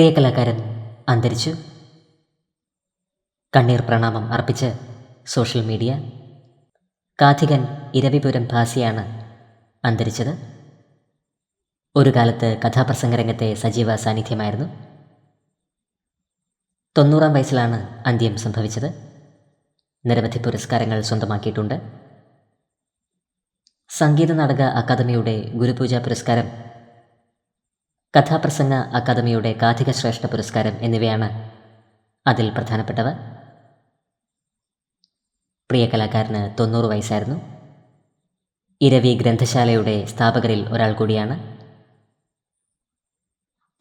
പ്രിയ കലാകാരൻ അന്തരിച്ചു. കണ്ണീർ പ്രണാമം അർപ്പിച്ച് സോഷ്യൽ മീഡിയ. കാഥികൻ ഇരവിപുരം ഭാസിയാണ് അന്തരിച്ചത്. ഒരു കാലത്ത് കഥാപ്രസംഗ രംഗത്തെ സജീവ സാന്നിധ്യമായിരുന്നു. തൊണ്ണൂറാം വയസ്സിലാണ് അന്ത്യം സംഭവിച്ചത്. നിരവധി പുരസ്കാരങ്ങൾ സ്വന്തമാക്കിയിട്ടുണ്ട്. സംഗീത നാടക അക്കാദമിയുടെ ഗുരുപൂജ പുരസ്കാരം കഥാപ്രസംഗ അക്കാദമിയുടെ കാഥിക ശ്രേഷ്ഠ പുരസ്കാരം എന്നിവയാണ് അതിൽ പ്രധാനപ്പെട്ടവ. പ്രിയ കലാകാരന് തൊണ്ണൂറ് വയസ്സായിരുന്നു. ഇരവി ഗ്രന്ഥശാലയുടെ സ്ഥാപകരിൽ ഒരാൾ കൂടിയാണ്.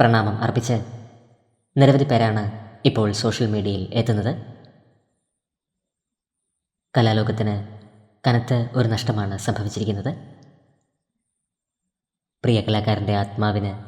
പ്രണാമം അർപ്പിച്ച് നിരവധി പേരാണ് ഇപ്പോൾ സോഷ്യൽ മീഡിയയിൽ എത്തുന്നത്. കലാലോകത്തിന് കനത്ത ഒരു നഷ്ടമാണ് സംഭവിച്ചിരിക്കുന്നത്. പ്രിയ കലാകാരന്റെ ആത്മാവിന്